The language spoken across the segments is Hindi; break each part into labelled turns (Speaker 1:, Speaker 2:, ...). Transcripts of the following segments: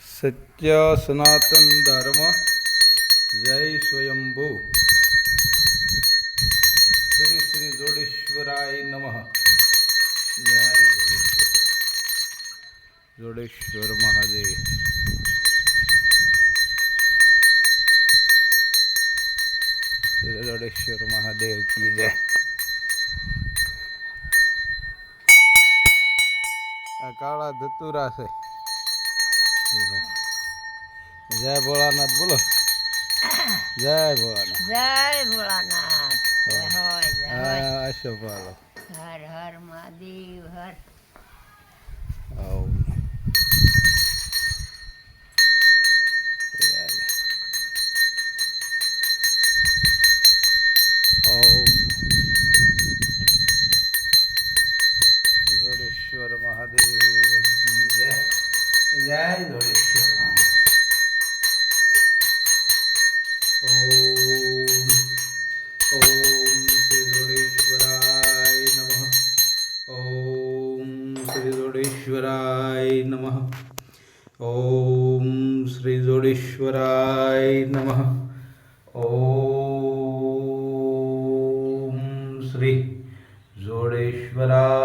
Speaker 1: સત્ય સનાતન ધર્મ જય સ્વયંભુ શ્રી શ્રી જોડેશ્વરાય નમઃ જય જોડેશ્વર જોડેશ્વર મહાદેવ જોડેશ્વર મહાદેવ કી જય આ કાળા ધતુરા છે. જય ભોળાનાથ બોલો. જય ભોળાનાથ.
Speaker 2: જય ભોળાનાથ. જય હોય જય હર હર મહાદેવ હર.
Speaker 1: जय ओम ओम श्री लोलेश्वराय नम ओम श्री लोलेश्वराय नम ओम श्री ओम श्री जोड़ेश्वराय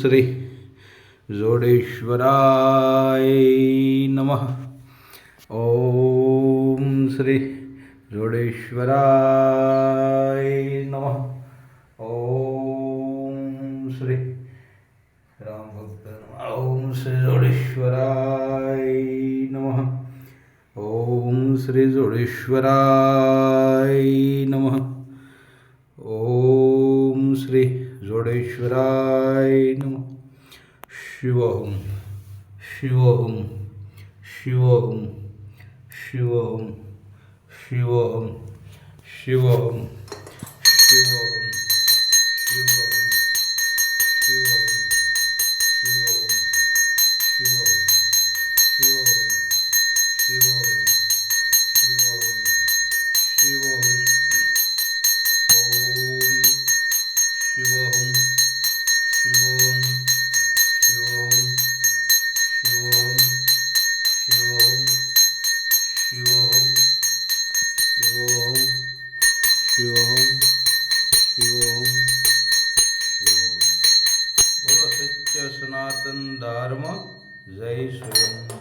Speaker 1: श्री जोडेश्वराय नमः। ओम श्री जोडेश्वराय नमः। ओम श्री राम भक्त ओम श्री जोडेश्वराय नमः। ओम श्री जोडेश्वराय नमः। ओम श्री जोडेश्वराय नम शिव शिव ओम शिव ओम शिव ओम शिव ओम शिव ओम शिव ओम शिव ओम शिव ओम शिव ओम शिव ओम સનાતન ધર્મ જય સ્વયંભૂ